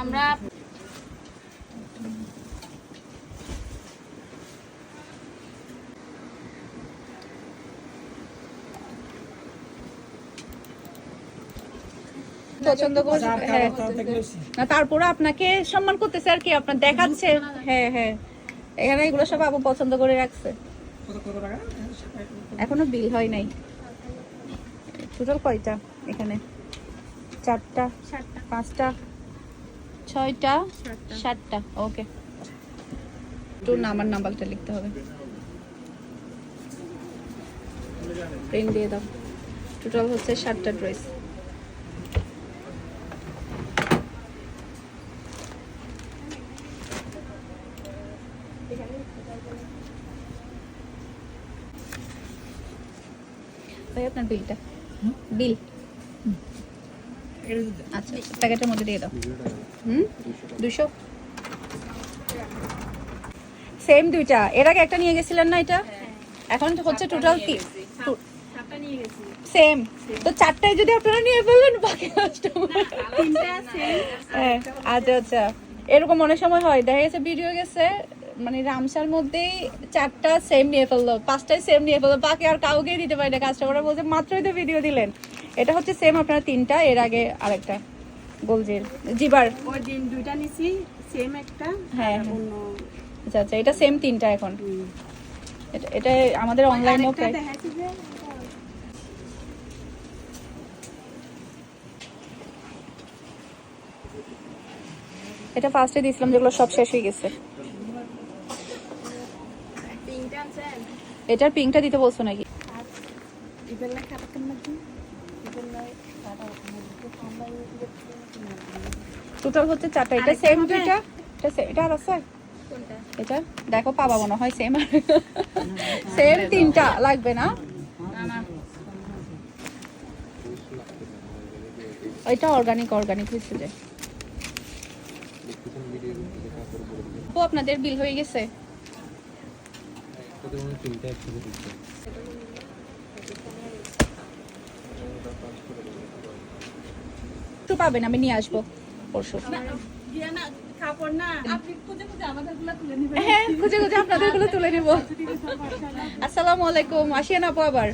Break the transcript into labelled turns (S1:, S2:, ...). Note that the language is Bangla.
S1: আমরা
S2: পছন্দ হ্যাঁ। না তারপরে আপনাকে সম্মান করতেছে আর কি আপনার দেখাচ্ছে। হ্যাঁ হ্যাঁ। এখানে এগুলো সব আপু পছন্দ করে রাখছে। এখনও বিল হয় নাই। টোটাল কয়টা এখানে? চারটা পাঁচটা ছয়টা সাতটা। ওকে। একটু নাম্বার নাম্বারটা লিখতে হবে। প্রিন্ট দিয়ে দাও। টোটাল হচ্ছে সাতটা ড্রেস ভাই আপনার বিলটা বিল আচ্ছা প্যাকেটের মধ্যে দিয়ে দাও। হুম? দুশো? সেম দুইটা। এর আগে একটা নিয়ে গেছিলেন না এটা? এখন হচ্ছে টোটাল কি? সেম তো চারটায় যদি আপনারা নিয়ে ফেললেন বাকি হ্যাঁ আচ্ছা আচ্ছা। এরকম অনেক সময় হয়। দেখা গেছে ভিডিও গেছে মানে রামসার মধ্যেই চারটা সেম নিয়ে ফেলল। পাঁচটায় সেম নিয়ে ফেলল। বাকি আর কাউকে দিতে পারি না। কাস্টমার বলছে মাত্রই তো ভিডিও দিলেন। এটা হচ্ছে সেম আপনার তিনটা এর আগে আরেকটা গোলজির জিবার।
S1: ওই দিন দুইটা নিছি সেম একটা
S2: হ্যাঁ, হ্যাঁ। আচ্ছা আচ্ছা এটা সেম তিনটা এখন। এটা- এটা আমাদের অনলাইনেও প্রায়। এটা ফার্স্টে দিয়েছিলাম যেগুলো সব শেষ হয়ে গেছে। এটার পিঙ্কটা দিতে বলছো নাকি? টোটাল হচ্ছে চারটা এটা সেম? দুইটা? এটা এটা আর আছে? এটা? দেখো পাবা মনে হয় সেম সেম তিনটা লাগবে না? ওইটা অর্গানিক অর্গানিক হয়েছে যে। ও আপনাদের বিল হয়ে গেছে? একটু পাবেন আমি নিয়ে আসব। পরশু
S1: দিয়া না কাপড় না আপনি খুঁজে খুঁজে আমাদেরগুলো তুলে নেবেন।
S2: হ্যাঁ খুঁজে খুঁজে আপনাদেরগুলো তুলে নিব। আসসালামু আলাইকুম আসিয়ান আপু আবার।